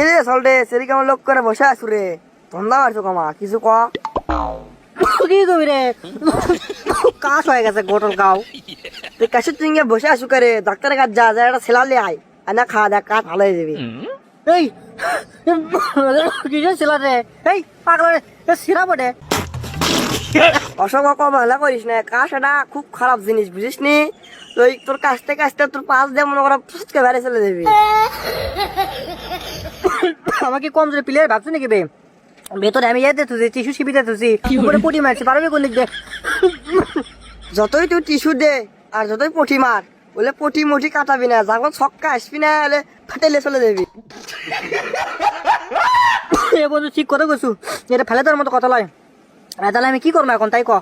এ রে সল্টে সেরি কেমন লোক করে বসে আছো রে। ধন্দা মারছো কমা কিছু ক কি কবি রে? কাশ হয়ে গেছে গোটল গাও তুই কাশে তুই ইঙ্গে বসে আসু করে? ডাক্তারের কাছে যা যা একটা ছেলালে আয়। আর না খাওয়া দেখ কাজ ভালো হয়ে যাবে। এই কিসের ছিল রে? এই পাগল সিরা বটে। কম ভালো করিস না। কাশ এটা খুব খারাপ জিনিস, বুঝিস নি? তুই তোর কাছতে কাছতে তোর পাশ দিয়ে মনে করা ফুসকে বেড়ে চলে যাবি। আমাকে কম জোরে প্লেয়ার ভাবছ নাকি বে? ভেতরে আমি ইয়াতে তুই টিস্যু শিবিতে তুই উপরে পুটি মারছি, পারবি কোন লিখবে যতই তুই টিস্যু দে আর যতই পটি মার, বলে পটি মটি কাটাবি না যখন ছক্কা আসবি না হলে ফাটাইলে চলে যাবি। এ বন্ধু ঠিক কথা কইছু, এটা ফেলে তোর মতো কথা লয়। তাহলে আমি কি করব এখন? তাই ক।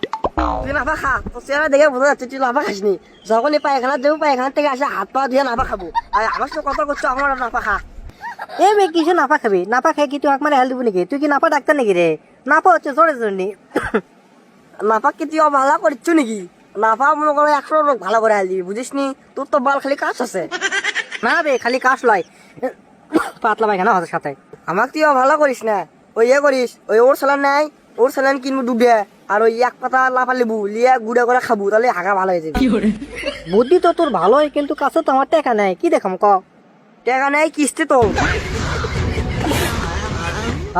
তুই নাফা খা। তোর চেহারা দেখে বোঝা যাচ্ছে তুই নাফা খাসনি। যখন এই পায়খানা দেবো পায়খানা থেকে আসে হাত পা দিয়ে নাফা খাব। আর আমার সাথে কথা করছ আমার নাফা খা। এ বে কিছু নাপা খাবি? নাপা খাই কি তুই আমার হেল দিব নাকি? তুই কি নাপা ডাক্তার নাকি রে? নাপা হচ্ছে জোরে জোরে। নাফা কি তুই অবহেলা করছ নাকি? নাফা মনে করো একশো লোক ভালো করে হাল দিবি বুঝিস নি তোর তো বাল খালি কাজ আছে। না বে, খালি কাশ লয়। পাতলা পায়খানা হাতের সাথে। আমাকে তুই অবহেলা করিস না। ওই ইয়ে করিস, ওই ওর স্যালান নাই ওর স্যালান কিনবো ডুবে আর ওই এক পাতা লাফা লেবু লিয়ে গুড়া করে খাব তাহলে হাগা ভালো হয়ে যাবে। বুদ্ধি তো তোর ভালোই কিন্তু কাছে তো আমার টাকা নেই কি দেখাম ক? টাকা নেই কিস্তি তো।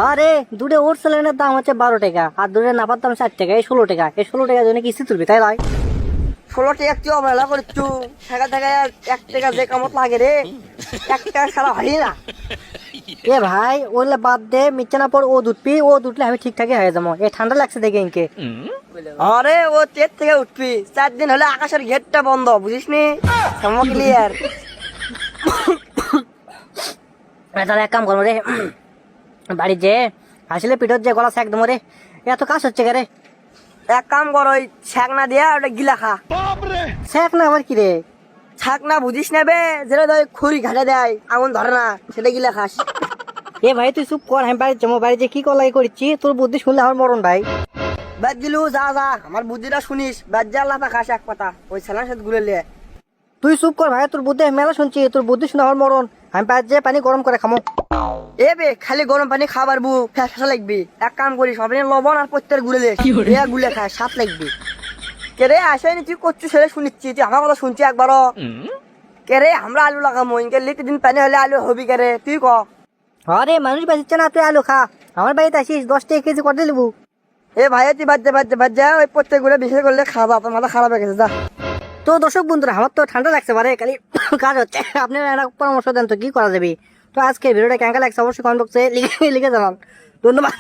আরে দুটো ওর স্যালাইনের দাম হচ্ছে বারো টাকা আর দুটো নাপার দাম ষাট টাকা এই ষোলো টাকা এই ষোলো টাকার জন্য কিস্তি তুলবি তাই লয়। ষোলো টাকা তুই অবহেলা করছ টাকা টাকা এক টাকা যে কামত লাগে রে এক টাকা সারা হয় না। এ ভাই বাদ দে পর ও দুধ পি ও দুধলে আমি ঠিকঠাকই হয়ে যাব। এ ঠান্ডা লাগছে দেখে ইনকে আরে ও তের থেকে উঠবি চার দিন হলে আকাশের গেটটা বন্ধ বুঝিস নি ক্লিয়ার তাহলে এক কাম করব রে। বাড়ি যে আসলে পিঠর যে গলা একদম রে। এত কাজ হচ্ছে কে রে এক কাম কর ওই ছাক না দিয়া ওটা গিলা খা। শেখ না আবার কি রে? ছাক না বুঝিস না বে? যেটা ধর খড়ি ঘাটে দেয় আগুন ধরে না সেটা গিলা খাস। এ ভাই তুই চুপ কর আমি বাড়ি যাব বাড়ি যে কি কলাই করছি? তোর বুদ্ধি শুনলে আমার মরণ ভাই। বাদ দিলু যা যা আমার বুদ্ধিটা শুনিস। বাদ যা লাফা খাস এক পাতা। ওই ছেলের সাথে ঘুরে লিয়ে তুই চুপ কর ভাই তোর বুদ্ধি মেলা শুনছি তোর বুদ্ধি শুনে আমার মরণ। আমি বাড়ি যে পানি গরম করে খামো। এ বে খালি গরম পানি খাবার বু ফ্যাসা লাগবি। এক কাম করিস সবাই লবণ আর প্রত্যেক গুলে দে এ গুলে খায় সাত লাগবি। কে রে আসেনি তুই করছিস সেটা শুনিচ্ছি তুই আমার কথা শুনছি একবারও। কে রে আমরা আলু লাগামো ইনকে লিখে দিন পানি হলে আলু হবি কে রে তুই ক। আরে মানুষ বাঁচিচ্ছে না তুই আলু খা। আমার বাড়িতে আসিস দশ টাকা কেজি করে দিলবু এ ভাই তুই বাদ যা বাদ যা বাদ যা ওই প্রত্যেকগুলো বিশেষ করলে খাওয়া তোর মাথা খারাপ হয়ে গেছে যা। তো দর্শক বন্ধুরা আমার তো ঠান্ডা লাগছে পারে খালি কাজ হচ্ছে। আপনি একটা পরামর্শ দেন তো কি করা যাবে? তো আজকে ভিডিওটা কেঙ্কা লাগছে অবশ্যই কমেন্ট বক্সে লিখে লিখে জানান। ধন্যবাদ।